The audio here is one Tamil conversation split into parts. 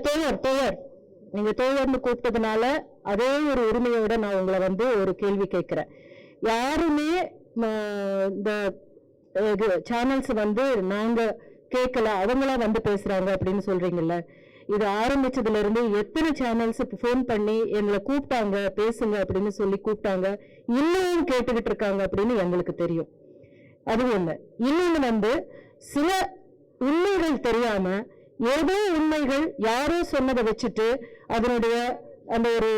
தோழர் தோழர் நீங்க தோழர்னு கூப்பிட்டதுனால அதே ஒரு உரிமையோட நான் உங்களை வந்து ஒரு கேள்வி கேட்கிறேன். யாருமே இந்த இது சேனல்ஸ் வந்து நாங்க கேட்கல அவங்களா வந்து பேசுறாங்க அப்படின்னு சொல்றீங்கல்ல. இது ஆரம்பிச்சதுல இருந்து எத்தனை சேனல்ஸ் ஃபோன் பண்ணி எங்களை கூப்பிட்டாங்க பேசுங்க அப்படின்னு சொல்லி கூப்பிட்டாங்க இன்னும் கேட்டுக்கிட்டு இருக்காங்க அப்படின்னு எங்களுக்கு தெரியும். அது ஒண்ணு. இன்னொன்னு வந்து சில உண்மைகள் தெரியாம ஏதோ உண்மைகள் யாரோ சொன்னதை வச்சுட்டு அதனுடைய அந்த ஒரு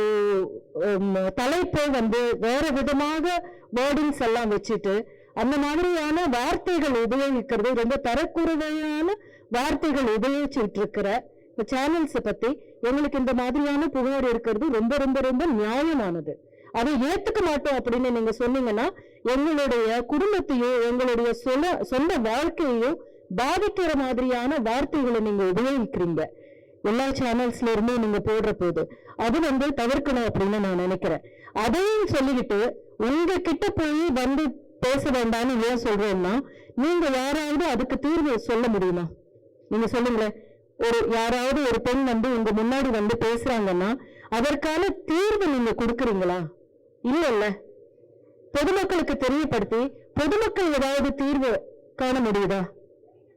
தலைப்பை வந்து வேற விதமாக வேர்டிங்ஸ் எல்லாம் வச்சுட்டு அந்த மாதிரியான வார்த்தைகள் உபயோகிக்கிறது ரொம்ப தரக்குறைவையான வார்த்தைகள் உபயோகிச்சுட்டு இருக்கிற இந்த சேனல்ஸை பத்தி எங்களுக்கு இந்த மாதிரியான புகார் இருக்கிறது ரொம்ப ரொம்ப ரொம்ப நியாயமானது. அதை ஏத்துக்க மாட்டோம் அப்படின்னு நீங்க சொன்னீங்கன்னா எங்களுடைய குடும்பத்தையும் எங்களுடைய சொல சொந்த வாழ்க்கையையும் பாதிக்கிற மாதிரியான வார்த்தைகளை நீங்க உபயோகிக்கிறீங்க. எல்லா சேனல்ஸ்ல இருந்தும் நீங்க போடுற போது அது வந்து தவிர்க்கணும் அப்படின்னு நான் நினைக்கிறேன். அதையும் சொல்லிக்கிட்டு உங்க கிட்ட போய் வந்து பேச வேண்டாம்னு ஏன் சொல்றோம்னா நீங்க யாராவது அதுக்கு தீர்வு சொல்ல முடியுமா? நீங்க சொல்லுங்களேன். ஒரு யாராவது ஒரு பெண் வந்து உங்க முன்னாடி வந்து பேசுறாங்கன்னா அதற்கான தீர்வு நீங்க கொடுக்குறீங்களா? இல்லைல்ல. பொதுமக்களுக்கு தெரியப்படுத்தி பொதுமக்கள் ஏதாவது தீர்வு காண முடியுதா?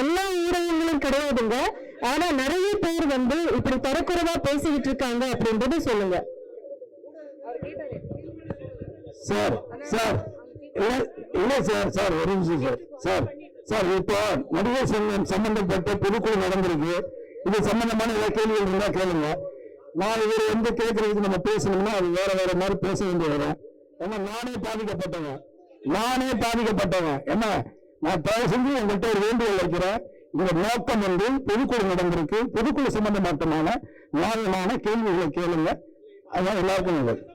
எல்லா ஊடகங்களும் கிடையாதுங்க. ஆனா நிறைய பேர் வந்து இப்படி தரக்குறைவா பேசிக்கிட்டு இருக்காங்க அப்படின்றது சொல்லுங்க. சார் சார் இல்ல சார் சார் ஒரு நிமிஷம் சார். சார் சார் இப்போ நடிகர் சங்கம் சம்பந்தப்பட்ட பொதுக்குழு நடந்திருக்கு. இது சம்பந்தமான ஏதாவது கேள்விகள் இருந்தா கேளுங்க. நான் இவர் வந்து கேட்கறதுக்கு நம்ம பேசணும்னா அது வேற வேற மாதிரி பேச வேண்டிய வரும் ஏன்னா நானே பாதிக்கப்பட்டவன். நானே பாதிக்கப்பட்டவன். என்ன? நான் தயவு செஞ்சு எங்கள்கிட்ட ஒரு வேண்டுகோள் வைக்கிறேன். இந்த நோக்கம் வந்து பொதுக்குழு நடந்திருக்கு. பொதுக்குழு சம்பந்தமாட்டமான நியாயமான கேள்விகளை கேளுங்க. அதான் எல்லாருக்கும் நல்லது.